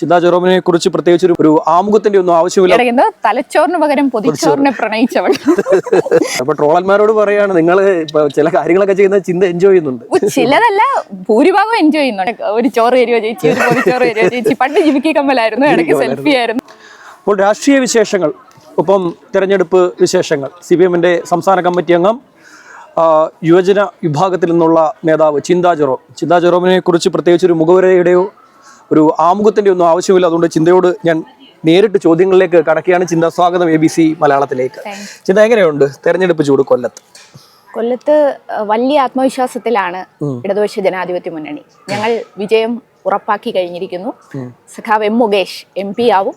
ചിന്താ ജെറോമിനെ കുറിച്ച് പ്രത്യേകിച്ച് ഒരു- ആമുഖത്തിന്റെ ഒന്നും ആവശ്യമില്ല. തലച്ചോറിന് പകരം പൊതിച്ചോറിനെ പ്രണയിച്ചവൾ. അപ്പൊ ട്രോളന്മാരോട് പറയാണ് നിങ്ങൾ ചില കാര്യങ്ങളൊക്കെ ചെയ്യുന്ന ചിന്ത എൻജോയ് ചെയ്യുന്നുണ്ട്. ചിലതല്ല ഭൂരിഭാഗം എൻജോയ് ചെയ്യുന്നുണ്ട്. ഒരു ചോറ് തരുമോ ചേച്ചി? ഒരു പൊതിച്ചോറ് തരുമോ ചേച്ചി? പണ്ട് ജിമിക്കി കമ്മലായിരുന്നു. ഇടയ്ക്ക് സെൽഫി ആയിരുന്നു. അപ്പോൾ രാഷ്ട്രീയ വിശേഷങ്ങൾ ഒപ്പം തെരഞ്ഞെടുപ്പ് വിശേഷങ്ങൾ. സി പി എമ്മിന്റെ സംസ്ഥാന കമ്മിറ്റി അംഗം യുവജന വിഭാഗത്തിൽ നിന്നുള്ള നേതാവ് ചിന്താ ജെറോം. ചിന്താ ജെറോമിനെ കുറിച്ച് പ്രത്യേകിച്ച് ഒരു മുഖവരയുടെയോ ഒരു ആമുഖത്തിന്റെ ഒന്നും ആവശ്യമില്ല. അതുകൊണ്ട് ചിന്തയോട് ഞാൻ നേരിട്ട് ചോദ്യങ്ങളിലേക്ക് കടക്കുകയാണ്. ചിന്ത സ്വാഗതം എ ബി സി മലയാളത്തിലേക്ക്. ചിന്ത എങ്ങനെയുണ്ട്? തെരഞ്ഞെടുപ്പ് ചൂട് കൊല്ലത്ത്. കൊല്ലത്ത് വലിയ ആത്മവിശ്വാസത്തിലാണ് ഇടതുപക്ഷ ജനാധിപത്യ മുന്നണി. ഞങ്ങൾ വിജയം ഉറപ്പാക്കി കഴിഞ്ഞിരിക്കുന്നു. സഖാവ് എം മുകേഷ് എം പി ആവും.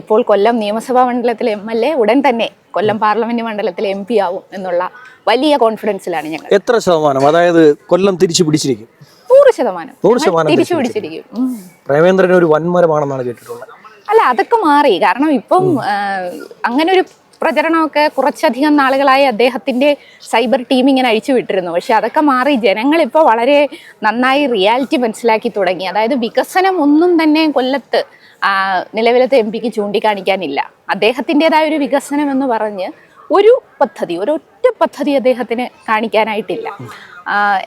ഇപ്പോൾ കൊല്ലം നിയമസഭാ മണ്ഡലത്തിലെ എം എൽ എ ഉടൻ തന്നെ കൊല്ലം പാർലമെന്റ് മണ്ഡലത്തിലെ എം പി ആവും എന്നുള്ള വലിയ കോൺഫിഡൻസിലാണ് ഞങ്ങൾ. എത്ര ശതമാനം? അതായത് കൊല്ലം തിരിച്ചു പിടിച്ചിരിക്കും. നൂറ് ശതമാനം. നൂറ് ശതമാനം തിരിച്ചു പിടിച്ചിരിക്കും. ഉം. പ്രേമേന്ദ്രൻ ഒരു വൻമരമാണെന്നാണ് കേട്ടിട്ടുള്ളത്. അല്ല അതൊക്കെ മാറി. കാരണം ഇപ്പം അങ്ങനെ ഒരു പ്രചരണമൊക്കെ കുറച്ചധികം നാളുകളായി അദ്ദേഹത്തിന്റെ സൈബർ ടീം ഇങ്ങനെ അഴിച്ചു വിട്ടിരുന്നു. പക്ഷെ അതൊക്കെ മാറി. ജനങ്ങൾ ഇപ്പോൾ വളരെ നന്നായി റിയാലിറ്റി മനസ്സിലാക്കി തുടങ്ങി. അതായത് വികസനം ഒന്നും തന്നെ കൊല്ലത്ത് നിലവിലത്തെ എം പിക്ക് ചൂണ്ടിക്കാണിക്കാനില്ല. അദ്ദേഹത്തിന്റെതായ ഒരു വികസനം എന്ന് പറഞ്ഞ് ഒരു പദ്ധതി ഒരു ഒറ്റ പദ്ധതി അദ്ദേഹത്തിന് കാണിക്കാനായിട്ടില്ല.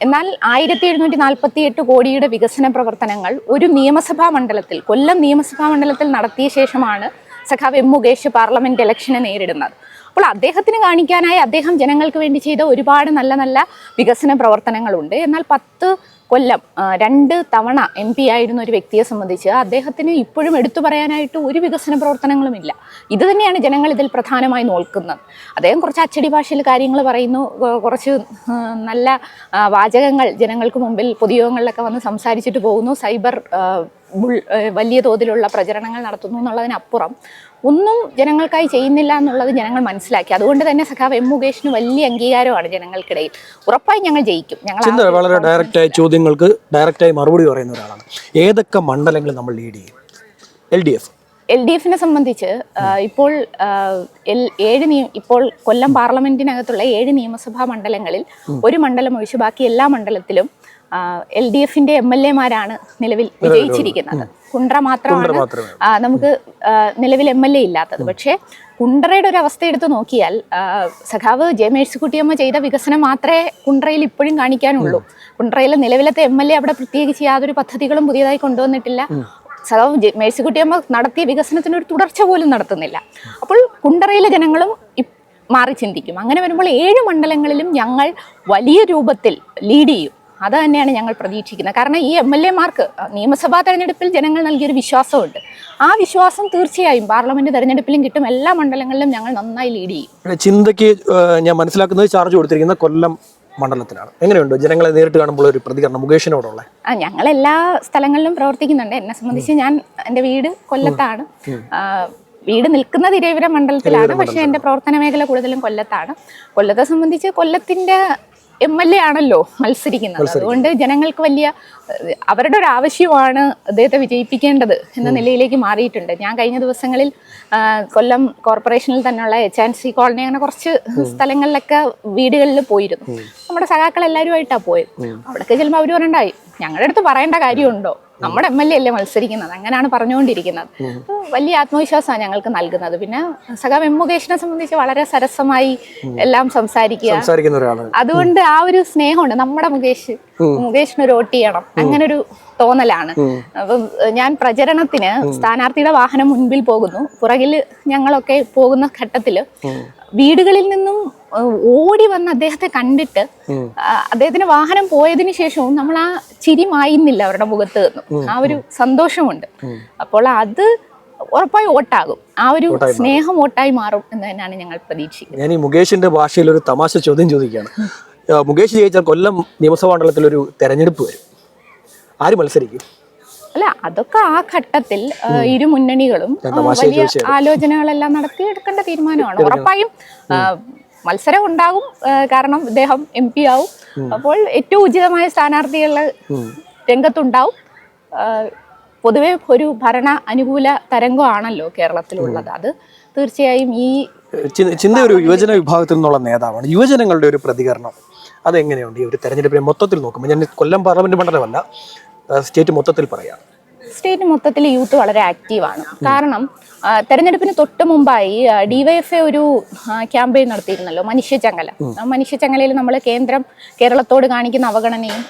എന്നാൽ ആയിരത്തി എഴുന്നൂറ്റി നാൽപ്പത്തി എട്ട് കോടിയുടെ വികസന പ്രവർത്തനങ്ങൾ ഒരു നിയമസഭാ മണ്ഡലത്തിൽ കൊല്ലം നിയമസഭാ മണ്ഡലത്തിൽ നടത്തിയ ശേഷമാണ് സഖാവ് എം മുകേഷ് പാർലമെന്റ് ഇലക്ഷനെ നേരിടുന്നത്. അപ്പോൾ അദ്ദേഹത്തിന് കാണിക്കാനായി അദ്ദേഹം ജനങ്ങൾക്ക് വേണ്ടി ചെയ്ത ഒരുപാട് നല്ല നല്ല വികസന പ്രവർത്തനങ്ങളുണ്ട്. എന്നാൽ പത്ത് കൊല്ലം രണ്ട് തവണ എം പി ആയിരുന്ന ഒരു വ്യക്തിയെ സംബന്ധിച്ച് അദ്ദേഹത്തിന് ഇപ്പോഴും എടുത്തു പറയാനായിട്ട് ഒരു വികസന പ്രവർത്തനങ്ങളുമില്ല ഇത് തന്നെയാണ് ജനങ്ങൾ ഇതിൽ പ്രധാനമായി നോക്കുന്നത്. അദ്ദേഹം കുറച്ച് അച്ചടി ഭാഷയിൽ കാര്യങ്ങൾ പറയുന്നു. കുറച്ച് നല്ല വാചകങ്ങൾ ജനങ്ങൾക്ക് മുമ്പിൽ പൊതുയോഗങ്ങളിലൊക്കെ വന്ന് സംസാരിച്ചിട്ട് പോകുന്നു. സൈബർ വലിയ തോതിലുള്ള പ്രചരണങ്ങൾ നടത്തുന്നു എന്നുള്ളതിനപ്പുറം ഒന്നും ജനങ്ങൾക്കായി ചെയ്യുന്നില്ല എന്നുള്ളത് ജനങ്ങൾ മനസ്സിലാക്കി. അതുകൊണ്ട് തന്നെ സഖാവ് എം മുകേഷിന് വലിയ അംഗീകാരമാണ് ജനങ്ങൾക്കിടയിൽ. ഉറപ്പായി ഞങ്ങൾ ജയിക്കും. ഞങ്ങൾ വളരെ ഡയറക്റ്റ് ആയി വളരെ ഡയറക്റ്റായ ചോദ്യങ്ങൾക്ക് ഡയറക്റ്റായി മറുപടി പറയുന്ന ഒരാളാണ്. ഏതൊക്കെ മണ്ഡലങ്ങൾ നമ്മൾ ലീഡ് ചെയ്യും? L D F. L D എഫിനെ സംബന്ധിച്ച് ഇപ്പോൾ എൽ- ഏഴ് നിയ- ഇപ്പോൾ കൊല്ലം പാർലമെന്റിനകത്തുള്ള ഏഴ് നിയമസഭാ മണ്ഡലങ്ങളിൽ ഒരു മണ്ഡലം ഒഴിച്ച് ബാക്കി എല്ലാ മണ്ഡലത്തിലും എൽ ഡി എഫിന്റെ എം എൽ എമാരാണ് നിലവിൽ വിജയിച്ചിരിക്കുന്നത്. കുണ്ട്ര മാത്രമാണ്. നമുക്ക് നിലവിൽ എം എൽ എ ഇല്ലാത്തത്. പക്ഷേ കുണ്ട്രയുടെ ഒരു അവസ്ഥ എടുത്തു നോക്കിയാൽ സഖാവ് ജെ മേഴ്സിക്കുട്ടിയമ്മ ചെയ്ത വികസനം മാത്രമേ കുണ്ട്രയിൽ ഇപ്പോഴും കാണിക്കാനുള്ളൂ. കുണ്ട്രയിലെ നിലവിലത്തെ എം എൽ എ അവിടെ പ്രത്യേകിച്ച് യാതൊരു പദ്ധതികളും പുതിയതായി കൊണ്ടുവന്നിട്ടില്ല. സഖാവ് ജെ- മേഴ്സിക്കുട്ടിയമ്മ നടത്തിയ വികസനത്തിന് ഒരു തുടർച്ച പോലും നടത്തുന്നില്ല. അപ്പോൾ കുണ്ടറയിലെ ജനങ്ങളും മാറി ചിന്തിക്കും. അങ്ങനെ വരുമ്പോൾ ഏഴ് മണ്ഡലങ്ങളിലും ഞങ്ങൾ വലിയ രൂപത്തിൽ ലീഡ് ചെയ്യും. അത് തന്നെയാണ് ഞങ്ങൾ പ്രതീക്ഷിക്കുന്നത്. കാരണം ഈ എം എൽ എമാർക്ക് നിയമസഭാ തെരഞ്ഞെടുപ്പിൽ ജനങ്ങൾ നൽകിയൊരു വിശ്വാസമുണ്ട്. ആ വിശ്വാസം തീർച്ചയായും പാർലമെന്റ് തെരഞ്ഞെടുപ്പിലും കിട്ടും. എല്ലാ മണ്ഡലങ്ങളിലും ഞങ്ങൾ നന്നായി ലീഡ് ചെയ്യും. ചിന്തയ്ക്ക് ഞാൻ മനസ്സിലാക്കുന്നത് ചാർജ് കൊടുത്തിരിക്കുന്ന കൊല്ലം മണ്ഡലത്തിലാണ്. എങ്ങനെയുണ്ട്? ജനങ്ങളെ നേരിട്ട് കാണുമ്പോൾ ഒരു പ്രതികരണം മുകേഷിനോടുള്ള? ആ ഞങ്ങൾ എല്ലാ സ്ഥലങ്ങളിലും പ്രവർത്തിക്കുന്നുണ്ട്. എന്നെ സംബന്ധിച്ച് ഞാൻ എന്റെ വീട് കൊല്ലത്താണ്. വീട് നിൽക്കുന്നത് തിരുവനന്തപുരം മണ്ഡലത്തിലാണ്. പക്ഷേ എന്റെ പ്രവർത്തന മേഖല കൂടുതലും കൊല്ലത്താണ്. കൊല്ലത്തെ സംബന്ധിച്ച് കൊല്ലത്തിന്റെ എം എൽ എ ആണല്ലോ മത്സരിക്കുന്നത്. അതുകൊണ്ട് ജനങ്ങൾക്ക് വലിയ അവരുടെ ഒരു ആവശ്യമാണ് അദ്ദേഹത്തെ വിജയിപ്പിക്കേണ്ടത് എന്ന നിലയിലേക്ക് മാറിയിട്ടുണ്ട്. ഞാൻ കഴിഞ്ഞ ദിവസങ്ങളിൽ കൊല്ലം കോർപ്പറേഷനിൽ തന്നെയുള്ള എച്ച് ആൻഡ് സി കോളനി അങ്ങനെ കുറച്ച് സ്ഥലങ്ങളിലൊക്കെ വീടുകളിൽ പോയിരുന്നു. നമ്മുടെ സഖാക്കൾ എല്ലാവരുമായിട്ടാണ് പോയത് അവിടെയൊക്കെ ചിലപ്പോൾ അവർ പറയണ്ടായി ഞങ്ങളുടെ അടുത്ത് പറയേണ്ട കാര്യമുണ്ടോ? നമ്മുടെ എം എൽ എ അല്ലേ മത്സരിക്കുന്നത്? അങ്ങനെയാണ് പറഞ്ഞുകൊണ്ടിരിക്കുന്നത്. വലിയ ആത്മവിശ്വാസമാണ് ഞങ്ങൾക്ക് നൽകുന്നത്. പിന്നെ സഖാവ് എം മുകേഷിനെ സംബന്ധിച്ച് വളരെ സരസമായി എല്ലാം സംസാരിക്കുക. അതുകൊണ്ട് ആ ഒരു സ്നേഹമുണ്ട്. നമ്മുടെ മുകേഷ് മുകേഷിന് ഒരു വോട്ട് ചെയ്യണം. അങ്ങനെ ഒരു തോന്നലാണ്. അപ്പം ഞാൻ പ്രചരണത്തിന് സ്ഥാനാർത്ഥിയുടെ വാഹനം മുൻപിൽ പോകുന്നു. പുറകിൽ ഞങ്ങളൊക്കെ പോകുന്ന ഘട്ടത്തിൽ വീടുകളിൽ നിന്നും ഓടി വന്ന് അദ്ദേഹത്തെ കണ്ടിട്ട് അദ്ദേഹത്തിന്റെ വാഹനം പോയതിന് ശേഷവും നമ്മൾ ആ ചിരി മായുന്നില്ല അവരുടെ മുഖത്ത് നിന്നും. ആ ഒരു സന്തോഷമുണ്ട്. അപ്പോൾ അത് ഉറപ്പായി ഓട്ടാകും ആ ഒരു സ്നേഹം ഓട്ടായി മാറും എന്ന് തന്നെയാണ് ഞങ്ങൾ പ്രതീക്ഷിക്കുന്നത്. ഞാൻ ഈ മുകേഷിന്റെ ഭാഷയിൽ ഒരു തമാശ ചോദ്യം ചോദിക്കുകയാണ്. മുകേഷ് ജയിച്ചാൽ കൊല്ലം നിയമസഭാ മണ്ഡലത്തിൽ ഒരു തെരഞ്ഞെടുപ്പ് വരും. ആര് മത്സരിക്കും? അല്ല അതൊക്കെ ആ ഘട്ടത്തിൽ ഇരു മുന്നണികളും വലിയ. ആലോചനകളെല്ലാം നടത്തി എടുക്കേണ്ട തീരുമാനമാണ് ഉറപ്പായും മത്സരം ഉണ്ടാകും കാരണം ഇദ്ദേഹം എം പി ആവും. അപ്പോൾ ഏറ്റവും ഉചിതമായ സ്ഥാനാർത്ഥികൾ രംഗത്തുണ്ടാവും. പൊതുവെ ഒരു ഭരണ അനുകൂല തരംഗമാണല്ലോ കേരളത്തിലുള്ളത്. അത് തീർച്ചയായും ഈ ചിന്ത ഒരു യുവജന വിഭാഗത്തിൽ നിന്നുള്ള നേതാവാണ്. യുവജനങ്ങളുടെ ഒരു പ്രതികരണം. അതെങ്ങനെയുണ്ട്? ഈ ഒരു തെരഞ്ഞെടുപ്പിനെ മൊത്തത്തിൽ നോക്കുമ്പോൾ ഞാൻ കൊല്ലം പാർലമെന്റ് മണ്ഡലമല്ല സ്റ്റേറ്റ് മൊത്തത്തിൽ പറയാം. സ്റ്റേറ്റ് മൊത്തത്തിൽ യൂത്ത് വളരെ ആക്റ്റീവാണ് കാരണം തെരഞ്ഞെടുപ്പിന് തൊട്ട് മുമ്പായി ഡിവൈഎഫ്എ ഒരു ക്യാമ്പയിൻ നടത്തിയിരുന്നല്ലോ മനുഷ്യചങ്ങല ആ മനുഷ്യചങ്ങലയിൽ നമ്മൾ കേന്ദ്രം കേരളത്തോട് കാണിക്കുന്ന അവഗണനയും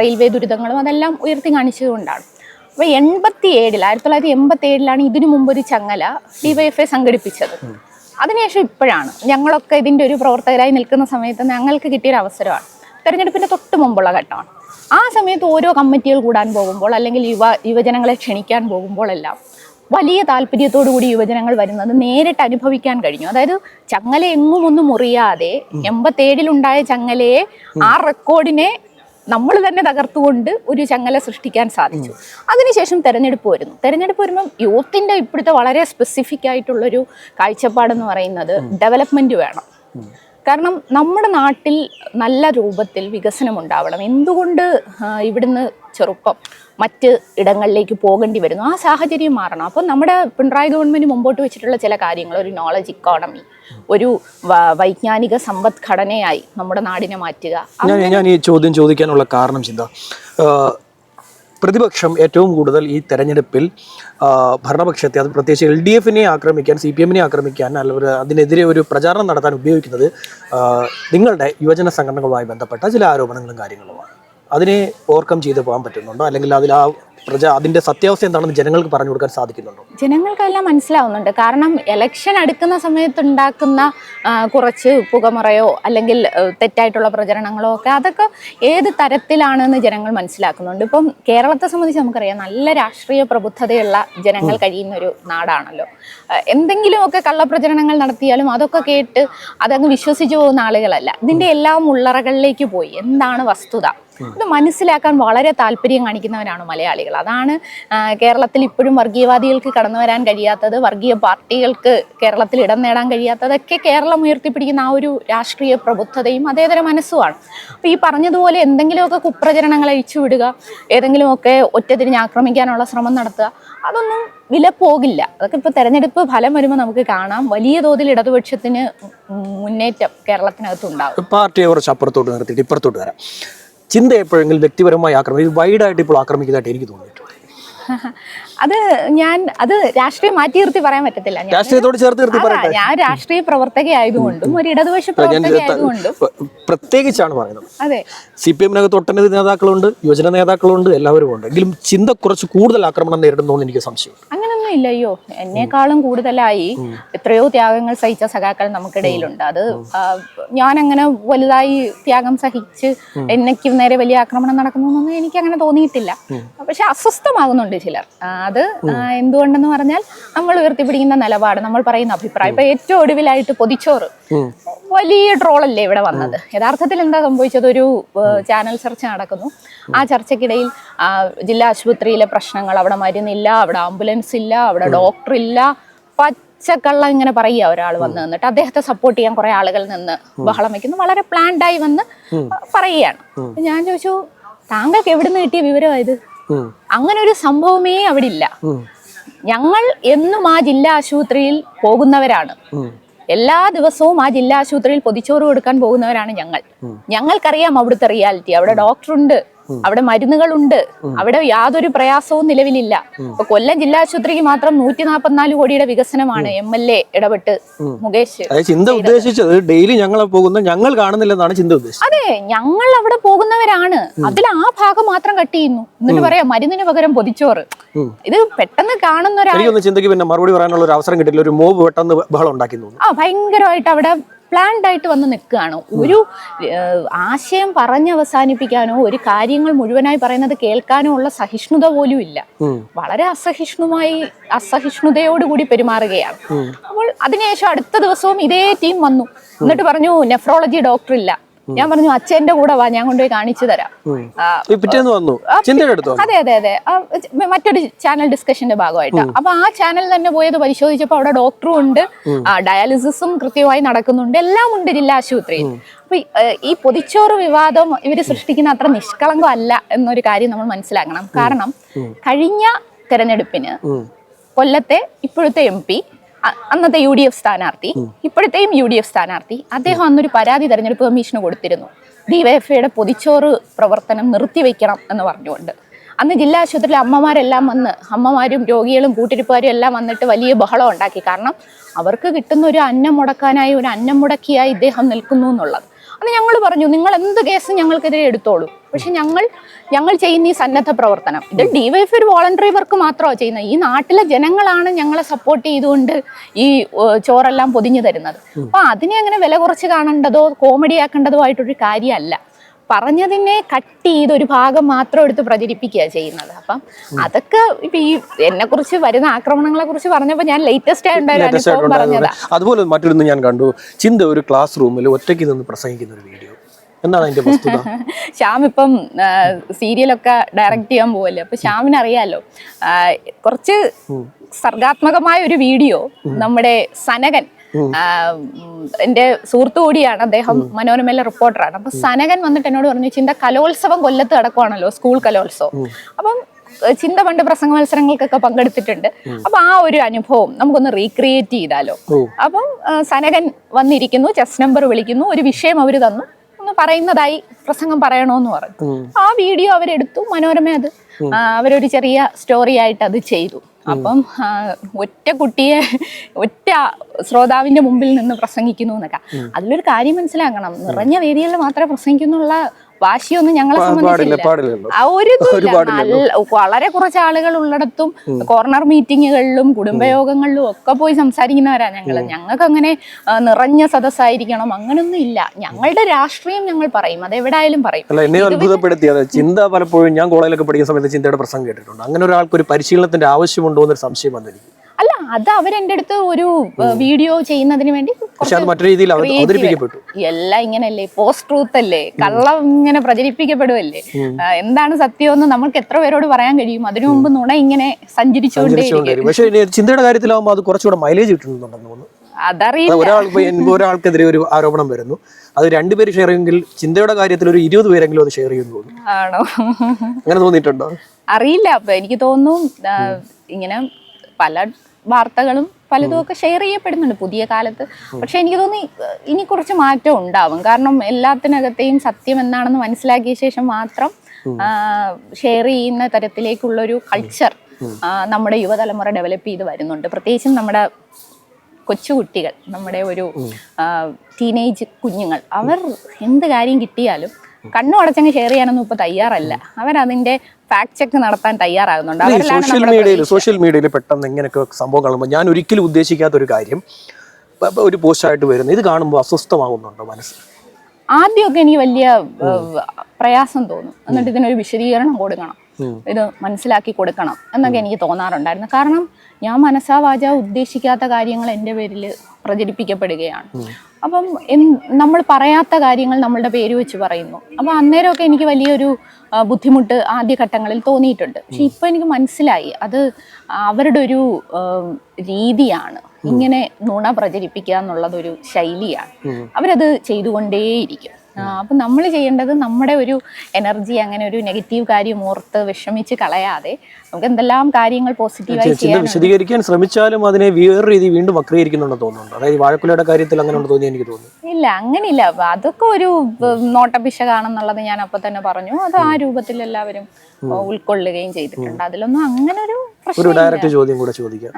റെയിൽവേ ദുരിതങ്ങളും അതെല്ലാം ഉയർത്തി കാണിച്ചതുകൊണ്ടാണ്. അപ്പോൾ എൺപത്തി ഏഴിൽ ആയിരത്തി തൊള്ളായിരത്തി എൺപത്തി ഏഴിലാണ് ഇതിനു മുമ്പ് ഒരു ചങ്ങല ഡിവൈഎഫ്എ സംഘടിപ്പിച്ചത് അതിനുശേഷം ഇപ്പോഴാണ് ഞങ്ങളൊക്കെ ഇതിന്റെ ഒരു പ്രവർത്തകരായി നിൽക്കുന്ന സമയത്ത് ഞങ്ങൾക്ക് കിട്ടിയൊരു അവസരമാണ് തെരഞ്ഞെടുപ്പിന്റെ തൊട്ട് മുമ്പുള്ള ഘട്ടമാണ്. ആ സമയത്ത് ഓരോ കമ്മിറ്റികൾ കൂടാൻ പോകുമ്പോൾ അല്ലെങ്കിൽ യുവ യുവജനങ്ങളെ ക്ഷണിക്കാൻ പോകുമ്പോഴെല്ലാം വലിയ താല്പര്യത്തോടു കൂടി യുവജനങ്ങൾ വരുന്നത് നേരിട്ട് അനുഭവിക്കാൻ കഴിഞ്ഞു. അതായത് ചങ്ങല എങ്ങും ഒന്നും മുറിയാതെ എൺപത്തേഴിലുണ്ടായ ചങ്ങലയെ ആ റെക്കോർഡിനെ നമ്മൾ തന്നെ തകർത്തുകൊണ്ട് ഒരു ചങ്ങല സൃഷ്ടിക്കാൻ സാധിച്ചു. അതിനുശേഷം തെരഞ്ഞെടുപ്പ് വരുന്നു. തെരഞ്ഞെടുപ്പ് വരുമ്പം യൂത്തിന്റെ ഇപ്പോഴത്തെ വളരെ സ്പെസിഫിക് ആയിട്ടുള്ളൊരു കാഴ്ചപ്പാടെന്ന് പറയുന്നത് ഡെവലപ്മെന്റ് വേണം. കാരണം നമ്മുടെ നാട്ടിൽ നല്ല രൂപത്തിൽ വികസനം ഉണ്ടാവണം. എന്തുകൊണ്ട് ഇവിടുന്ന് ചെറുപ്പം മറ്റ് ഇടങ്ങളിലേക്ക് പോകേണ്ടി വരുന്നു? ആ സാഹചര്യം മാറണം. അപ്പോൾ നമ്മുടെ പിണറായി ഗവൺമെന്റ് മുമ്പോട്ട് വെച്ചിട്ടുള്ള ചില കാര്യങ്ങൾ ഒരു നോളജ് ഇക്കോണമി ഒരു വൈജ്ഞാനിക സമ്പദ്ഘടനയായി നമ്മുടെ നാടിനെ മാറ്റുക. ഞാൻ ഈ ചോദ്യം ചോദിക്കാനുള്ള കാരണം ചിന്ത. പ്രതിപക്ഷം ഏറ്റവും കൂടുതൽ ഈ തെരഞ്ഞെടുപ്പിൽ ഭരണപക്ഷത്തെ അത് പ്രത്യേകിച്ച് എൽ ഡി എഫിനെ ആക്രമിക്കാൻ സി പി എമ്മിനെ ആക്രമിക്കാൻ അല്ലെങ്കിൽ അതിനെതിരെ ഒരു പ്രചാരണം നടത്താൻ ഉപയോഗിക്കുന്നത് നിങ്ങളുടെ യുവജന സംഘടനകളുമായി ബന്ധപ്പെട്ട ചില ആരോപണങ്ങളും കാര്യങ്ങളുമാണ്. അതിനെ ഓവർകം ചെയ്ത് പോകാൻ പറ്റുന്നുണ്ടോ? അല്ലെങ്കിൽ അതിൽ ആ പ്രജ അതിന്റെ സത്യാവസ്ഥ എന്താണെന്ന് ജനങ്ങൾക്ക് പറഞ്ഞു കൊടുക്കാൻ സാധിക്കുന്നുണ്ടോ? ജനങ്ങൾക്കെല്ലാം മനസ്സിലാവുന്നുണ്ട്. കാരണം ഇലക്ഷൻ അടുക്കുന്ന സമയത്ത് ഉണ്ടാക്കുന്ന കുറച്ച് പുകമറയോ അല്ലെങ്കിൽ തെറ്റായിട്ടുള്ള പ്രചരണങ്ങളോ ഒക്കെ അതൊക്കെ ഏത് തരത്തിലാണെന്ന് ജനങ്ങൾ മനസ്സിലാക്കുന്നുണ്ട്. ഇപ്പം കേരളത്തെ സംബന്ധിച്ച് നമുക്കറിയാം നല്ല രാഷ്ട്രീയ പ്രബുദ്ധതയുള്ള ജനങ്ങൾ കഴിയുന്ന ഒരു നാടാണല്ലോ. എന്തെങ്കിലുമൊക്കെ കള്ളപ്രചരണങ്ങൾ നടത്തിയാലും അതൊക്കെ കേട്ട് അതങ്ങ് വിശ്വസിച്ചു പോകുന്ന ആളുകളല്ല. ഇതിന്റെ എല്ലാം ഉള്ളറകളിലേക്ക് പോയി. എന്താണ് വസ്തുത? ഇത് മനസ്സിലാക്കാൻ വളരെ താല്പര്യം കാണിക്കുന്നവരാണ് മലയാളികൾ. അതാണ് കേരളത്തിൽ ഇപ്പോഴും വർഗീയവാദികൾക്ക് കടന്നു വരാൻ കഴിയാത്തത് വർഗീയ പാർട്ടികൾക്ക് കേരളത്തിൽ ഇടം നേടാൻ കഴിയാത്തതൊക്കെ കേരളം ഉയർത്തിപ്പിടിക്കുന്ന ആ ഒരു രാഷ്ട്രീയ പ്രബുദ്ധതയും അതേതര മനസ്സുമാണ്. അപ്പോൾ ഈ പറഞ്ഞതുപോലെ എന്തെങ്കിലുമൊക്കെ കുപ്രചരണങ്ങൾ അഴിച്ചുവിടുക ഏതെങ്കിലുമൊക്കെ ഒറ്റതിരിഞ്ഞ് ആക്രമിക്കാനുള്ള ശ്രമം നടത്തുക അതൊന്നും വില പോകില്ല. അതൊക്കെ ഇപ്പോൾ തെരഞ്ഞെടുപ്പ് ഫലം വരുമ്പോൾ നമുക്ക് കാണാം. വലിയ തോതിൽ ഇടതുപക്ഷത്തിന് മുന്നേറ്റം കേരളത്തിനകത്തുണ്ടാകും പാർട്ടിയെ കുറച്ച് അപ്പുറത്തോട്ട് നിർത്തിയിട്ട് ഇപ്പുറത്തോട്ട് വരാം. ചിന്ത എപ്പോഴെങ്കിലും വ്യക്തിപരമായി ആക്രമിക്കും വൈഡായിട്ട് ഇപ്പോൾ ആക്രമിക്കുന്നതായിട്ട് എനിക്ക് തോന്നിയിട്ടുണ്ട്. അത് ഞാൻ അത് രാഷ്ട്രീയം മാറ്റി നിർത്തി പറയാൻ പറ്റത്തില്ല. ഞാൻ രാഷ്ട്രീയത്തോട് ചേർത്ത് നിർത്തി പറയട്ടെ. ഞാൻ രാഷ്ട്രീയ പ്രവർത്തകയായതുകൊണ്ടും ഒരു ഇടതുപക്ഷ പ്രവർത്തകയായതുകൊണ്ടും പ്ര- പ്രത്യേകിച്ചാണ് പറയുന്നത്. അതെ. സി പി എമ്മിനകത്ത് ഒട്ടനവധി നേതാക്കളുണ്ട് യുവജന നേതാക്കളുണ്ട് എല്ലാവരും ഉണ്ട് എങ്കിലും ചിന്ത കുറച്ച് കൂടുതൽ ആക്രമണം നേരിടുന്നു എനിക്ക് സംശയമുണ്ട്. ഇല്ല അയ്യോ എന്നെക്കാളും കൂടുതലായി എത്രയോ ത്യാഗങ്ങൾ സഹിച്ച സഖാക്കൾ നമുക്കിടയിലുണ്ട് അത് ഞാൻ അങ്ങനെ വലുതായി ത്യാഗം സഹിച്ച് എന്നയ്ക്ക് നേരെ വലിയ ആക്രമണം നടക്കുന്നൊന്നും എനിക്ക് അങ്ങനെ തോന്നിയിട്ടില്ല. പക്ഷെ അസ്വസ്ഥമാകുന്നുണ്ട് ചിലർ. അത് എന്തുകൊണ്ടെന്ന് പറഞ്ഞാൽ നമ്മൾ ഉയർത്തിപ്പിടിക്കുന്ന നിലപാട് നമ്മൾ പറയുന്ന അഭിപ്രായം. ഇപ്പൊ ഏറ്റവും ഒടുവിലായിട്ട് പൊതിച്ചോറ്. വലിയ ട്രോളല്ലേ ഇവിടെ വന്നത്? യഥാർത്ഥത്തിൽ എന്താ സംഭവിച്ചത്? ഒരു ചാനൽ ചർച്ച നടക്കുന്നു. ആ ചർച്ചക്കിടയിൽ ജില്ലാ ആശുപത്രിയിലെ പ്രശ്നങ്ങൾ അവിടെ മരുന്നില്ല അവിടെ ആംബുലൻസ് ഇല്ല അവിടെ ഡോക്ടർ ഇല്ല. പച്ചക്കള്ള ഇങ്ങനെ പറയുക ഒരാൾ വന്ന് നിന്നിട്ട്. അദ്ദേഹത്തെ സപ്പോർട്ട് ചെയ്യാൻ കുറെ ആളുകൾ നിന്ന് ബഹളം വയ്ക്കുന്നു വളരെ പ്ലാൻഡായി വന്ന് പറയുകയാണ്. ഞാൻ ചോദിച്ചു താങ്കൾക്ക് എവിടുന്ന് കിട്ടിയ വിവരമായത്. അങ്ങനെ ഒരു സംഭവമേ അവിടെ ഇല്ല. ഞങ്ങൾ എന്നും ആ ജില്ലാ ആശുപത്രിയിൽ പോകുന്നവരാണ്. എല്ലാ ദിവസവും ആ ജില്ലാ ആശുപത്രിയിൽ പൊതിച്ചോറ് കൊടുക്കാൻ പോകുന്നവരാണ് ഞങ്ങൾ. ഞങ്ങൾക്കറിയാം അവിടുത്തെ റിയാലിറ്റി അവിടെ ഡോക്ടറുണ്ട് അവിടെ മരുന്നുകളുണ്ട്. അവിടെ യാതൊരു പ്രയാസവും നിലവിലില്ല. ഇപ്പൊ കൊല്ലം ജില്ലാ ആശുപത്രിക്ക് മാത്രം നൂറ്റി നാൽപ്പത്തിനാല് കോടിയുടെ വികസനമാണ് എം എൽ എ ഇടപെട്ട് മുകേഷ് ചിന്ത ഉദ്ദേശിച്ചത്. ഡെയിലി ഞങ്ങൾ പോകുന്ന ഞങ്ങൾ കാണുന്നില്ലെന്നാണ് ചിന്ത ഉദ്ദേശിച്ചത്. അതെ ഞങ്ങൾ അവിടെ പോകുന്നവരാണ്. അതിൽ ആ ഭാഗം മാത്രം കട്ട് ചെയ്യുന്നു. എന്നിട്ട് പറയാ മരുന്നിന് പകരം പൊതിച്ചോറ്. ഇത് പെട്ടെന്ന് കാണുന്ന ഒരാൾ ചിന്തയ്ക്ക് പിന്നെ മറുപടി പറയാനുള്ള ഒരു അവസരം കിട്ടില്ല ഒരു മോബ് പെട്ടെന്ന് ബഹളം ഉണ്ടാക്കി ആ ഭയങ്കരമായിട്ട് അവിടെ പ്ലാൻഡ് ആയിട്ട് വന്ന് നിൽക്കുകയാണ്. ഒരു ആശയം പറഞ്ഞ് അവസാനിപ്പിക്കാനോ ഒരു കാര്യങ്ങൾ മുഴുവനായി പറയുന്നത് കേൾക്കാനോ ഉള്ള സഹിഷ്ണുത പോലും ഇല്ല. വളരെ അസഹിഷ്ണുമായി അസഹിഷ്ണുതയോടുകൂടി പെരുമാറുകയാണ്. അപ്പോൾ അതിനുശേഷം അടുത്ത ദിവസവും ഇതേ ടീം വന്നു. എന്നിട്ട് പറഞ്ഞു നെഫ്രോളജി ഡോക്ടർ ഇല്ല. ഞാൻ പറഞ്ഞു അച്ഛന്റെ കൂടെ വാ ഞാൻ കൊണ്ടുപോയി കാണിച്ചു തരാം. പിറ്റേന്ന് വന്നു? ചിന്തയുടെ അതെ അതെ അതെ. മറ്റൊരു ചാനൽ ഡിസ്കഷന്റെ ഭാഗമായിട്ട്. അപ്പൊ ആ ചാനൽ തന്നെ പോയത് പരിശോധിച്ചപ്പോൾ അവിടെ ഡോക്ടറും ഉണ്ട്. ഡയാലിസിസും കൃത്യമായി നടക്കുന്നുണ്ട്. എല്ലാം ഉണ്ട് ജില്ലാ ആശുപത്രിയിൽ. അപ്പൊ ഈ, പൊതിച്ചോറ് വിവാദം ഇവർ സൃഷ്ടിക്കുന്ന അത്ര നിഷ്കളങ്കം അല്ല എന്നൊരു കാര്യം നമ്മൾ മനസ്സിലാക്കണം. കാരണം കഴിഞ്ഞ തെരഞ്ഞെടുപ്പിന് കൊല്ലത്തെ ഇപ്പോഴത്തെ എം പി അന്നത്തെ യു ഡി എഫ് സ്ഥാനാർത്ഥി ഇപ്പോഴത്തെയും യു ഡി എഫ് സ്ഥാനാർത്ഥി അദ്ദേഹം അന്നൊരു പരാതി തെരഞ്ഞെടുപ്പ് കമ്മീഷന് കൊടുത്തിരുന്നു. ഡിവൈഎഫ്ഐയുടെ പൊതിച്ചോറ് പ്രവർത്തനം നിർത്തിവെക്കണം എന്ന് പറഞ്ഞുകൊണ്ട്. അന്ന് ജില്ലാ ആശുപത്രിയിലെ അമ്മമാരെല്ലാം വന്ന് അമ്മമാരും രോഗികളും കൂട്ടിരിപ്പുകാരും എല്ലാം വന്നിട്ട് വലിയ ബഹളം ഉണ്ടാക്കി. കാരണം അവർക്ക് കിട്ടുന്ന ഒരു അന്നം മുടക്കാനായി ഒരു അന്നം മുടക്കിയായി ഇദ്ദേഹം നിൽക്കുന്നു എന്നുള്ളത്. അന്ന് ഞങ്ങൾ പറഞ്ഞു നിങ്ങൾ എന്ത് കേസ് ഞങ്ങൾക്കെതിരെ എടുത്തോളൂ. പക്ഷെ ഞങ്ങൾ ഞങ്ങൾ ചെയ്യുന്ന ഈ സന്നദ്ധ പ്രവർത്തനം ഇത് ഡിവൈഫ് ഒരു വോളണ്ടറി വർക്ക് മാത്രമാണ് ചെയ്യുന്നത്. ഈ നാട്ടിലെ ജനങ്ങളാണ് ഞങ്ങളെ സപ്പോർട്ട് ചെയ്തുകൊണ്ട് ഈ ചോറെല്ലാം പൊതിഞ്ഞു തരുന്നത്. അപ്പൊ അതിനെ അങ്ങനെ വില കുറച്ച് കാണേണ്ടതോ കോമഡി ആക്കേണ്ടതോ ആയിട്ടൊരു കാര്യമല്ല പറഞ്ഞതിനെ കട്ട് ചെയ്ത് ഒരു ഭാഗം മാത്രം എടുത്ത് പ്രചരിപ്പിക്കുക ചെയ്യുന്നത്. അപ്പം അതൊക്കെ ഇപ്പൊ ഈ എന്നെ കുറിച്ച് വരുന്ന ആക്രമണങ്ങളെ കുറിച്ച് പറഞ്ഞപ്പോൾ ഞാൻ ലേറ്റസ്റ്റ് ആയിട്ടുണ്ടായിരുന്നു പറഞ്ഞതാ. അതുപോലെ മറ്റൊന്ന് ഞാൻ കണ്ടു. ചിന്ത ഒരു ക്ലാസ് റൂമിൽ ഒറ്റയ്ക്ക് നിന്ന് പ്രസംഗിക്കുന്ന ഒരു വീഡിയോ എന്താണ് അതിന്റെ വസ്തുത? ശ്യാം ഇപ്പം സീരിയലൊക്കെ ഡയറക്റ്റ് ചെയ്യാൻ പോവല്ലേ? അപ്പൊ ശ്യാമിന് അറിയാലോ കുറച്ച് സർഗാത്മകമായ ഒരു വീഡിയോ നമ്മുടെ സനകൻ എന്റെ സുഹൃത്തു കൂടിയാണ് അദ്ദേഹം മനോരമയിലെ റിപ്പോർട്ടറാണ് അപ്പൊ സനകൻ വന്നിട്ട് എന്നോട് പറഞ്ഞു ചിന്ത കലോത്സവം കൊല്ലത്ത് നടക്കുവാണല്ലോ സ്കൂൾ കലോത്സവം? അപ്പം ചിന്ത പണ്ട് പ്രസംഗ മത്സരങ്ങൾക്കൊക്കെ പങ്കെടുത്തിട്ടുണ്ട്. അപ്പൊ ആ ഒരു അനുഭവം നമുക്കൊന്ന് റീക്രിയേറ്റ് ചെയ്താലോ. അപ്പം സനകൻ വന്നിരിക്കുന്നു ചെസ് നമ്പർ വിളിക്കുന്നു ഒരു വിഷയം അവർ തന്നു. ഒന്ന് പറയുന്നതായി പ്രസംഗം പറയണോന്ന് പറഞ്ഞു. ആ വീഡിയോ അവരെടുത്തു മനോരമ അത് അവരൊരു ചെറിയ സ്റ്റോറി ആയിട്ട് അത് ചെയ്തു. അപ്പം ഒറ്റ കുട്ടിയെ ഒറ്റ ശ്രോതാവിന്റെ മുമ്പിൽ നിന്ന് പ്രസംഗിക്കുന്നു എന്നൊക്കെ. അതിലൊരു കാര്യം മനസ്സിലാക്കണം. നിറഞ്ഞ വേദികളിൽ മാത്രമേ പ്രസംഗിക്കുന്നുള്ള വാശിയൊന്നും ഞങ്ങളെ സംബന്ധിച്ചില്ല. ആ ഒരു വളരെ കുറച്ച് ആളുകൾ ഉള്ളിടത്തും കോർണർ മീറ്റിങ്ങുകളിലും കുടുംബയോഗങ്ങളിലും ഒക്കെ പോയി സംസാരിക്കുന്നവരാ ഞങ്ങൾ ഞങ്ങൾക്ക് അങ്ങനെ നിറഞ്ഞ സദസ്സായിരിക്കണം. അങ്ങനൊന്നും ഇല്ല. ഞങ്ങളുടെ രാഷ്ട്രീയം ഞങ്ങൾ പറയും. അത് എവിടെയായാലും പറയും. അല്ല എന്നെ അത്ഭുതപ്പെടുത്തിയത് ചിന്ത പലപ്പോഴും ഞാൻ കോളേജിലൊക്കെ പഠിക്കുന്ന സമയത്ത് ചിന്തയുടെ പ്രസംഗം കേട്ടിട്ടുണ്ട്. അങ്ങനെ ഒരാൾക്ക് ഒരു പരിശീലനത്തിന്റെ ആവശ്യമുണ്ടോ എന്നൊരു സംശയം വന്നിരിക്കും. അത് അവരെന്റെ അടുത്ത് ഒരു വീഡിയോ ചെയ്യുന്നതിന് വേണ്ടി എല്ലാം ഇങ്ങനല്ലേ പോസ്റ്റ് ട്രൂത്ത് അല്ലേ കള്ളം ഇങ്ങനെ പ്രചരിപ്പിക്കപ്പെടുമല്ലേ എന്താണ് സത്യം എന്ന് നമുക്ക് എത്ര പേരോട് പറയാൻ കഴിയും? അതിനു മുമ്പ് നുണ ഇങ്ങനെ സഞ്ചരിച്ചുകൊണ്ടേ പക്ഷേ ചിന്തയുടെ കാര്യത്തിലാവുമ്പോൾ അത് കുറച്ചുകൂടെ മൈലേജ് കിട്ടുന്നുണ്ടെന്ന് തോന്നുന്നു. അതറിയില്ല. അത് ഒരാൾ ഒരാൾക്കെതിരെ ഒരു ആരോപണം വരുന്നു. അത് രണ്ടുപേര് ഷെയർ ചെയ്യുമെങ്കിൽ ചിന്തയുടെ കാര്യത്തിൽ ഒരു ഇരുപത് പേരെങ്കിലും അത് ഷെയർ ചെയ്യുന്നു ആണോ? അങ്ങനെ തോന്നിയിട്ടുണ്ടോ? അറിയില്ല. അപ്പൊ എനിക്ക് തോന്നുന്നു ഇങ്ങനെ പല വാർത്തകളും പലതും ഒക്കെ ഷെയർ ചെയ്യപ്പെടുന്നുണ്ട് പുതിയ കാലത്ത്. പക്ഷെ എനിക്ക് തോന്നി ഇനി കുറച്ച് മാറ്റം ഉണ്ടാവും. കാരണം എല്ലാത്തിനകത്തെയും സത്യം എന്താണെന്ന് മനസ്സിലാക്കിയ ശേഷം മാത്രം ഷെയർ ചെയ്യുന്ന തരത്തിലേക്കുള്ള ഒരു കൾച്ചർ നമ്മുടെ യുവതലമുറ ഡെവലപ്പ് ചെയ്ത് വരുന്നുണ്ട്. പ്രത്യേകിച്ചും നമ്മുടെ കൊച്ചുകുട്ടികൾ നമ്മുടെ ഒരു ടീനേജ് കുഞ്ഞുങ്ങൾ. അവർ എന്ത് കാര്യം കിട്ടിയാലും കണ്ണു അടച്ചങ്ങ് ഷെയർ ചെയ്യാനൊന്നും ഇപ്പൊ തയ്യാറല്ല. അവരതിന്റെ ഫാക്ട് ചെക്ക് നടത്താൻ തയ്യാറാകുന്നുണ്ട്. സോഷ്യൽ മീഡിയയിൽ സോഷ്യൽ മീഡിയയിൽ പെട്ടെന്ന് ഇങ്ങനെയൊക്കെ സംഭവം കാണുമ്പോൾ ഞാൻ ഒരിക്കലും ഉദ്ദേശിക്കാത്ത ഒരു കാര്യം ഒരു പോസ്റ്റ് ഒരു പോസ്റ്റായിട്ട് വരുന്നു ഇത് കാണുമ്പോൾ അസ്വസ്ഥമാകുന്നുണ്ടോ മനസ്സ്? ആദ്യമൊക്കെ എനിക്ക് വലിയ പ്രയാസം തോന്നും. എന്നിട്ട് ഇതിനൊരു വിശദീകരണം കൊടുക്കണം. ഇത് മനസ്സിലാക്കി കൊടുക്കണം എന്നൊക്കെ എനിക്ക് തോന്നാറുണ്ടായിരുന്നു. കാരണം ഞാൻ മനസ്സാ വാച ഉദ്ദേശിക്കാത്ത കാര്യങ്ങൾ എന്റെ പേരിൽ പ്രചരിപ്പിക്കപ്പെടുകയാണ്. അപ്പം എൻ- നമ്മൾ പറയാത്ത കാര്യങ്ങൾ നമ്മളുടെ പേര് വെച്ച് പറയുന്നു. അപ്പം അന്നേരമൊക്കെ എനിക്ക് വലിയൊരു ബുദ്ധിമുട്ട് ആദ്യഘട്ടങ്ങളിൽ തോന്നിയിട്ടുണ്ട്. പക്ഷെ ഇപ്പം എനിക്ക് മനസ്സിലായി. അത് അവരുടെ ഒരു രീതിയാണ്. ഇങ്ങനെ നുണ പ്രചരിപ്പിക്കുക എന്നുള്ളതൊരു ശൈലിയാണ്. അവരത് ചെയ്തുകൊണ്ടേയിരിക്കും. അപ്പം നമ്മൾ ചെയ്യേണ്ടത് നമ്മുടെ ഒരു എനർജി അങ്ങനെ ഒരു നെഗറ്റീവ് കാര്യം ഓർത്ത് വിഷമിച്ച് കളയാതെ നമുക്ക് എന്തെല്ലാം കാര്യങ്ങൾ പോസിറ്റീവായി ചെയ്യാൻ വിശദീകരിക്കാൻ ശ്രമിച്ചാലും അതിനെ വേറെ രീതി വീണ്ടും വക്രീകരിക്കുന്നുണ്ടെന്ന് തോന്നുന്നുണ്ട്. അതായത് വാഴക്കുലയുടെ കാര്യത്തിൽ അങ്ങനെ തോന്നി എനിക്ക് തോന്നുന്നു. ഇല്ല അങ്ങനെയില്ല അതൊക്കെ ഒരു നോട്ടപിശകാണെന്നുള്ളത് ഞാൻ അപ്പൊ തന്നെ പറഞ്ഞു. അത് ആ രൂപത്തിൽ എല്ലാവരും ഉൾക്കൊള്ളുകയും ചെയ്തിട്ടുണ്ട്. അതിലൊന്നും അങ്ങനെ ഒരു ഒരു ഡയറക്റ്റ് ചോദ്യം കൂടെ ചോദിക്കാം.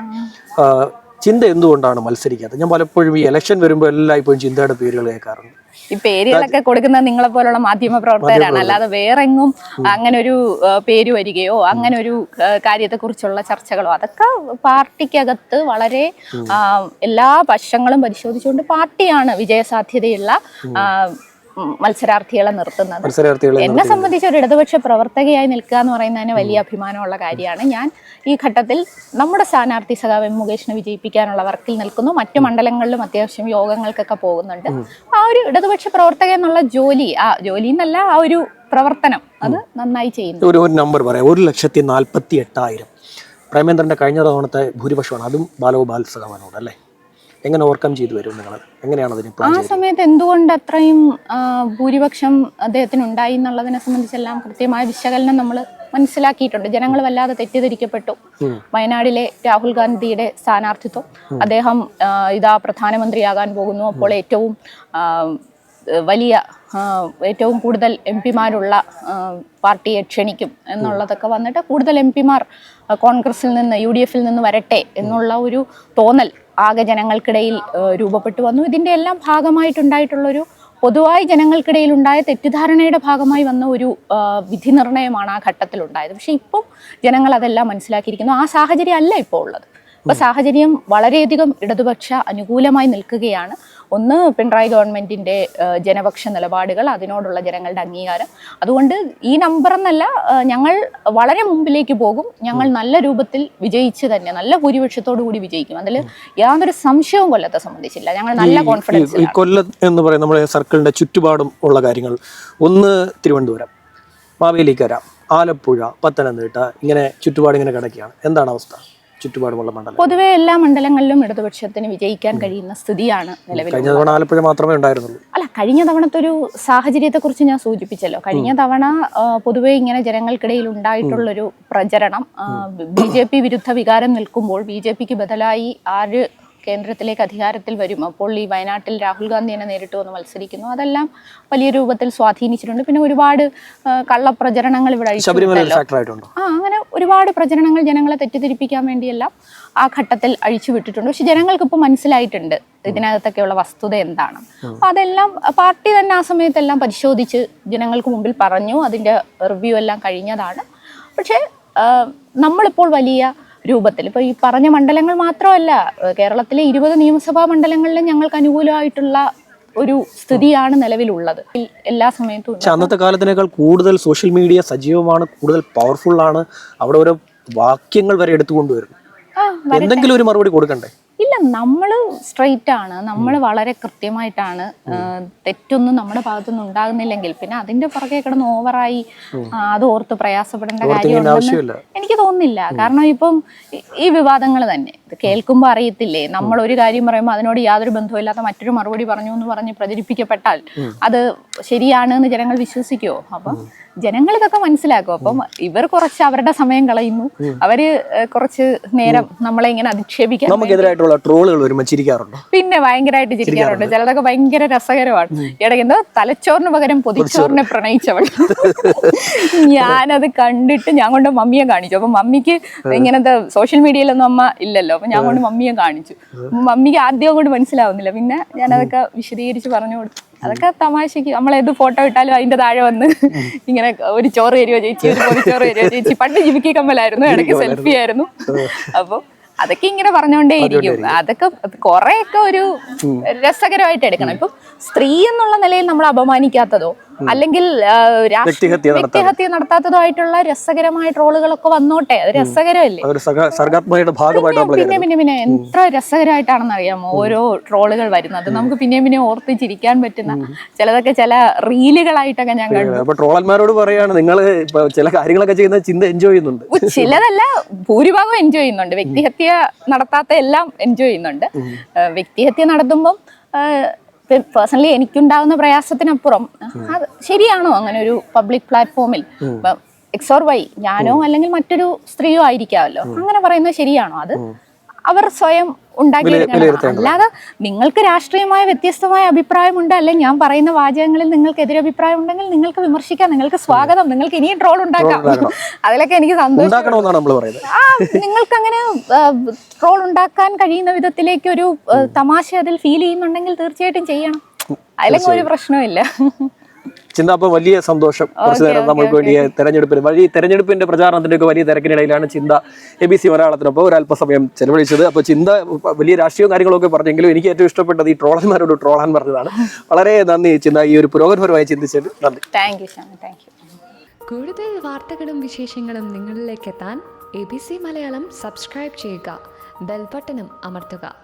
ചിന്ത എന്തുകൊണ്ടാണ് മത്സരിക്കാത്തത്? ഞാൻ പലപ്പോഴും ഈ ഇലക്ഷൻ വരുമ്പോൾ എല്ലായ്പ്പോഴും ചിന്തയുടെ പേരുകൾ കേൾക്കാറുണ്ട്. ഈ പേരുകളൊക്കെ കൊടുക്കുന്നത് നിങ്ങളെ പോലുള്ള മാധ്യമ പ്രവർത്തകരാണ്. അല്ലാതെ വേറെ എങ്ങും അങ്ങനെ ഒരു പേര് വരികയോ അങ്ങനെ ഒരു കാര്യത്തെ കുറിച്ചുള്ള ചർച്ചകളോ അതൊക്കെ പാർട്ടിക്കകത്ത് വളരെ എല്ലാ വശങ്ങളും പരിശോധിച്ചുകൊണ്ട് പാർട്ടിയാണ് വിജയസാധ്യതയുള്ള മത്സരാർത്ഥികളെ നിർത്തുന്നത്. എന്നെ സംബന്ധിച്ച് ഒരു ഇടതുപക്ഷ പ്രവർത്തകയായി നിൽക്കുക എന്ന് പറയുന്നതിന് വലിയ അഭിമാനമുള്ള കാര്യമാണ്. ഞാൻ ഈ ഘട്ടത്തിൽ നമ്മുടെ സ്ഥാനാർത്ഥി സഖാവ് എം മുകേഷിനെ വിജയിപ്പിക്കാനുള്ള വർക്കിൽ നിൽക്കുന്നു. മറ്റു മണ്ഡലങ്ങളിലും അത്യാവശ്യം യോഗങ്ങൾക്കൊക്കെ പോകുന്നുണ്ട്. ആ ഒരു ഇടതുപക്ഷ പ്രവർത്തക എന്നുള്ള ജോലി ആ ജോലി എന്നല്ല ആ ഒരു പ്രവർത്തനം അത് നന്നായി ചെയ്യുന്നു. ഒരു ഒരു നമ്പർ പറയാം. ഒരു ലക്ഷത്തി നാൽപ്പത്തി എട്ടായിരം പ്രേമേന്ദ്രന്റെ കഴിഞ്ഞ തവണത്തെ ഭൂരിപക്ഷമാണ്. അതും ബാലഗോപാൽ സഖാവാനോട് അല്ലേ? എങ്ങനെ ഓവർകം ചെയ്തു വരും നിങ്ങൾ? എങ്ങനെയാണ് അതിന് പ്ലാൻ ആ ചെയ്തത്? സമയത്ത് എന്തുകൊണ്ട് അത്രയും ആ, ഭൂരിപക്ഷം അദ്ദേഹത്തിന് ഉണ്ടായി എന്നുള്ളതിനെ സംബന്ധിച്ചെല്ലാം കൃത്യമായ വിശകലനം നമ്മൾ മനസ്സിലാക്കിയിട്ടുണ്ട്. ജനങ്ങൾ വല്ലാതെ തെറ്റിദ്ധരിക്കപ്പെട്ടു. വയനാടിലെ രാഹുൽ ഗാന്ധിയുടെ സ്ഥാനാർത്ഥിത്വം. അദ്ദേഹം ആ, ഇതാ പ്രധാനമന്ത്രിയാകാൻ പോകുന്നു. അപ്പോൾ ഏറ്റവും ആ, വലിയ ഏറ്റവും കൂടുതൽ എം പിമാരുള്ള പാർട്ടിയെ ക്ഷണിക്കും എന്നുള്ളതൊക്കെ വന്നിട്ട് കൂടുതൽ എം പിമാർ കോൺഗ്രസിൽ നിന്ന് യു ഡി എഫിൽ നിന്ന് വരട്ടെ എന്നുള്ള ഒരു തോന്നൽ ആകെ ജനങ്ങൾക്കിടയിൽ രൂപപ്പെട്ടു വന്നു. ഇതിന്റെ എല്ലാം ഭാഗമായിട്ടുണ്ടായിട്ടുള്ളൊരു പൊതുവായി ജനങ്ങൾക്കിടയിൽ ഉണ്ടായ തെറ്റിദ്ധാരണയുടെ ഭാഗമായി വന്ന ഒരു വിധി നിർണയമാണ് ആ ഘട്ടത്തിലുണ്ടായത്. പക്ഷേ ഇപ്പം ജനങ്ങൾ അതെല്ലാം മനസ്സിലാക്കിയിരിക്കുന്നു. ആ സാഹചര്യം അല്ല ഇപ്പോൾ ഉള്ളത്. ഇപ്പോൾ സാഹചര്യം വളരെയധികം ഇടതുപക്ഷ അനുകൂലമായി നിൽക്കുകയാണ്. ഒന്ന് പിണറായി ഗവൺമെന്റിന്റെ ജനപക്ഷ നിലപാടുകൾ അതിനോടുള്ള ജനങ്ങളുടെ അംഗീകാരം. അതുകൊണ്ട് ഈ നമ്പർ എന്നല്ല ഞങ്ങൾ വളരെ മുമ്പിലേക്ക് പോകും. ഞങ്ങൾ നല്ല രൂപത്തിൽ വിജയിച്ച് തന്നെ നല്ല ഭൂരിപക്ഷത്തോടു കൂടി വിജയിക്കും. അതിൽ യാതൊരു സംശയവും കൊല്ലത്തെ സംബന്ധിച്ചില്ല. ഞങ്ങൾ നല്ല കോൺഫിഡൻസ് കൊല്ലം എന്ന് പറയുന്ന നമ്മുടെ സർക്കിളിന്റെ ചുറ്റുപാടും ഉള്ള കാര്യങ്ങൾ. ഒന്ന് തിരുവനന്തപുരം മാവേലിക്കര ആലപ്പുഴ പത്തനംതിട്ട ഇങ്ങനെ ചുറ്റുപാട് ഇങ്ങനെ കിടക്കുകയാണ്. എന്താണ് അവസ്ഥ? ചുറ്റുപാടുമുള്ള മണ്ഡലം പൊതുവെ എല്ലാ മണ്ഡലങ്ങളിലും ഇടതുപക്ഷത്തിന് വിജയിക്കാൻ കഴിയുന്ന സ്ഥിതിയാണ് നിലവിൽ കഴിഞ്ഞ തവണ ആലപ്പുഴ മാത്രമേ ഉണ്ടായിരുന്നുള്ളൂ. അല്ല കഴിഞ്ഞ തവണത്തെ ഒരു സാഹചര്യത്തെക്കുറിച്ച് ഞാൻ സൂചിപ്പിച്ചല്ലോ. കഴിഞ്ഞ തവണ പൊതുവേ പൊതുവെ ഇങ്ങനെ ജനങ്ങൾക്കിടയിൽ ഉണ്ടായിട്ടുള്ളൊരു പ്രചരണം ബി ജെ പി വിരുദ്ധ വികാരം നിൽക്കുമ്പോൾ ബി ജെ പിക്ക് ബദലായി ആര് കേന്ദ്രത്തിലേക്ക് അധികാരത്തിൽ വരും. അപ്പോൾ ഈ വയനാട്ടിൽ രാഹുൽ ഗാന്ധി എന്നെ നേരിട്ട് വന്ന് മത്സരിക്കുന്നു. അതെല്ലാം വലിയ രൂപത്തിൽ സ്വാധീനിച്ചിട്ടുണ്ട്. പിന്നെ ഒരുപാട് കള്ളപ്രചരണങ്ങൾ ഇവിടെ ആ അങ്ങനെ ഒരുപാട് പ്രചരണങ്ങൾ ജനങ്ങളെ തെറ്റിദ്ധരിപ്പിക്കാൻ വേണ്ടിയെല്ലാം ആ ഘട്ടത്തിൽ അഴിച്ചു വിട്ടിട്ടുണ്ട്. പക്ഷെ ജനങ്ങൾക്ക് ഇപ്പോൾ മനസ്സിലായിട്ടുണ്ട് ഇതിനകത്തൊക്കെയുള്ള വസ്തുത എന്താണ്. അപ്പൊ അതെല്ലാം പാർട്ടി തന്നെ ആ സമയത്തെല്ലാം പരിശോധിച്ച് ജനങ്ങൾക്ക് മുമ്പിൽ പറഞ്ഞു. അതിന്റെ റിവ്യൂ എല്ലാം കഴിഞ്ഞതാണ്. പക്ഷേ നമ്മളിപ്പോൾ വലിയ രൂപത്തിൽ. ഇപ്പോൾ ഈ പറഞ്ഞ മണ്ഡലങ്ങൾ മാത്രമല്ല കേരളത്തിലെ ഇരുപത് നിയമസഭാ മണ്ഡലങ്ങളിലും ഞങ്ങൾക്ക് അനുകൂലമായിട്ടുള്ള ഒരു സ്ഥിതിയാണ് നിലവിലുള്ളത്. എല്ലാ സമയത്തും പക്ഷെ അന്നത്തെ കാലത്തിനേക്കാൾ കൂടുതൽ സോഷ്യൽ മീഡിയ സജീവമാണ് കൂടുതൽ പവർഫുൾ ആണ്. അവിടെ ഓരോ വാക്യങ്ങൾ വരെ എടുത്തുകൊണ്ടുവരുന്നു എന്തെങ്കിലും ഒരു മറുപടി കൊടുക്കണ്ടേ? ഇല്ല നമ്മൾ സ്ട്രെയിറ്റ് ആണ്. നമ്മൾ വളരെ കൃത്യമായിട്ടാണ് തെറ്റൊന്നും നമ്മുടെ ഭാഗത്തുനിന്ന് ഉണ്ടാകുന്നില്ലെങ്കിൽ പിന്നെ അതിന്റെ പുറകെ കിടന്ന് ഓവറായി അത് ഓർത്ത് പ്രയാസപ്പെടേണ്ട കാര്യമുണ്ടെന്ന് എനിക്ക് തോന്നുന്നില്ല. കാരണം ഇപ്പം ഈ- ഈ വിവാദങ്ങൾ തന്നെ. ഇത് കേൾക്കുമ്പോൾ അറിയത്തില്ലേ? നമ്മൾ ഒരു കാര്യം പറയുമ്പോൾ അതിനോട് യാതൊരു ബന്ധവുമില്ലാത്ത മറ്റൊരു മറുപടി പറഞ്ഞു എന്ന് പറഞ്ഞ് പ്രചരിപ്പിക്കപ്പെട്ടാൽ അത് ശരിയാണ് എന്ന് ജനങ്ങൾ വിശ്വസിക്കുമോ അപ്പം ജനങ്ങൾ ഇതൊക്കെ മനസ്സിലാക്കും. അപ്പം ഇവർ കുറച്ച് അവരുടെ സമയം കളയുന്നു. അവർ കുറച്ച് നേരം നമ്മളെ ഇങ്ങനെ അധിക്ഷേപിക്കാൻ നമുക്കെതിരായിട്ടുള്ള ട്രോളുകൾ പിന്നെ ഭയങ്കരമായിട്ട് ചിരിക്കാറുണ്ട് ചിലതൊക്കെ ഭയങ്കര രസകരമാണ്. ഇടയ്ക്ക് എന്താ തലച്ചോറിന് പകരം പൊതിച്ചോറിനെ പ്രണയിച്ചവൾ. ഞാനത് കണ്ടിട്ട് ഞാൻ കൊണ്ട് മമ്മിയെ കാണിച്ചു. അപ്പൊ മമ്മിക്ക് ഇങ്ങനത്തെ സോഷ്യൽ മീഡിയയിലൊന്നും അമ്മ ഇല്ലല്ലോ. അപ്പൊ ഞാൻ കൊണ്ട് മമ്മിയെ കാണിച്ചു. മമ്മിക്ക് ആദ്യം കൊണ്ട് മനസ്സിലാവുന്നില്ല. പിന്നെ ഞാനതൊക്കെ വിശദീകരിച്ച് പറഞ്ഞു കൊടുത്തു. അതൊക്കെ തമാശക്ക് നമ്മൾ ഏത് ഫോട്ടോ ഇട്ടാലും അതിന്റെ താഴെ വന്ന് ഇങ്ങനെ ഒരു ചോറ് തരുമോ ചേച്ചി? ഒരു ചോറ് തരുമോ ചേച്ചി? പണ്ട് ജിമിക്കി കമ്മലായിരുന്നു ഇടയ്ക്ക് സെൽഫി ആയിരുന്നു. അപ്പൊ അതൊക്കെ ഇങ്ങനെ പറഞ്ഞുകൊണ്ടേയിരിക്കും അതൊക്കെ കുറെയൊക്കെ ഒരു രസകരമായിട്ട് എടുക്കണം. ഇപ്പൊ സ്ത്രീ എന്നുള്ള നിലയിൽ നമ്മൾ അപമാനിക്കാത്തതോ അല്ലെങ്കിൽ വ്യക്തിഹത്യ നടത്താത്തതുമായിട്ടുള്ള രസകരമായ ട്രോളുകളൊക്കെ വന്നോട്ടെ. അത് രസകരമല്ലേ? പിന്നെ പിന്നെ പിന്നെ എത്ര രസകരമായിട്ടാണെന്ന് അറിയാമോ ഓരോ ട്രോളുകൾ വരുന്നത്. നമുക്ക് പിന്നെ പിന്നെ ഓർത്ത് ചിരിക്കാൻ പറ്റുന്ന ചിലതൊക്കെ ചില റീലുകളായിട്ടൊക്കെ ഞാൻ കണ്ടു. ട്രോളന്മാരോട് പറയാണ് നിങ്ങൾ ചില കാര്യങ്ങളൊക്കെ ചെയ്യുന്ന ചിന്ത എൻജോയ് ചെയ്യുന്നുണ്ട്. ചിലതല്ല ഭൂരിഭാഗം എൻജോയ് ചെയ്യുന്നുണ്ട്. വ്യക്തിഹത്യ നടത്താത്ത എല്ലാം എൻജോയ് ചെയ്യുന്നുണ്ട്. വ്യക്തിഹത്യ നടത്തുമ്പം പേഴ്സണലി എനിക്കുണ്ടാകുന്ന പ്രയാസത്തിനപ്പുറം അത് ശരിയാണോ അങ്ങനെ ഒരു പബ്ലിക് പ്ലാറ്റ്ഫോമിൽ എക്സ് ഓർ വൈ ഞാനോ അല്ലെങ്കിൽ മറ്റൊരു സ്ത്രീയോ ആയിരിക്കാമല്ലോ. അങ്ങനെ പറയുന്നത് ശരിയാണോ? അത് അവർ സ്വയം ഉണ്ടാക്കിയെടുക്കണം. അല്ലാതെ നിങ്ങൾക്ക് രാഷ്ട്രീയമായ വ്യത്യസ്തമായ അഭിപ്രായമുണ്ട് അല്ലെങ്കിൽ ഞാൻ പറയുന്ന വാചകങ്ങളിൽ നിങ്ങൾക്ക് എതിരെ അഭിപ്രായം ഉണ്ടെങ്കിൽ നിങ്ങൾക്ക് വിമർശിക്കാം നിങ്ങൾക്ക് സ്വാഗതം നിങ്ങൾക്ക് ഇനിയും ട്രോൾ ഉണ്ടാക്കാം. അതിലൊക്കെ എനിക്ക് സന്തോഷം. ആ നിങ്ങൾക്ക് അങ്ങനെ ട്രോൾ ഉണ്ടാക്കാൻ കഴിയുന്ന വിധത്തിലേക്ക് ഒരു തമാശ അതിൽ ഫീൽ ചെയ്യുന്നുണ്ടെങ്കിൽ തീർച്ചയായിട്ടും ചെയ്യണം. അതിലൊക്കെ ഒരു പ്രശ്നമില്ല ചിന്ത അപ്പൊ വലിയ സന്തോഷം. കുറച്ചു നേരം നമ്മൾക്ക് വേണ്ടി തെരഞ്ഞെടുപ്പിന് വലിയ തെരഞ്ഞെടുപ്പിന്റെ പ്രചാരണത്തിന്റെ ഒക്കെ വലിയ തിരക്കിനിടയിലാണ് ചിന്ത. എ ബി സി മലയാളത്തിനൊപ്പം ഒരു അല്പസമയം ചെലവഴിച്ചത്. അപ്പൊ ചിന്ത വലിയ രാഷ്ട്രീയവും കാര്യങ്ങളൊക്കെ പറഞ്ഞെങ്കിലും എനിക്ക് ഏറ്റവും ഇഷ്ടപ്പെട്ടത് ഈ ട്രോളന്മാരോട് ട്രോളാൻ പറഞ്ഞതാണ്. വളരെ നന്ദി ചിന്ത ഈ ഒരു പുരോഗമനപരമായി ചിന്തിച്ചത് നന്ദി. താങ്ക് യു താങ്ക് യു കൂടുതൽ വാർത്തകളും വിശേഷങ്ങളും നിങ്ങളിലേക്ക് എത്താൻ A B C Malayalam subscribe ചെയ്യുക. ബെൽബട്ടനും അമർത്തുക.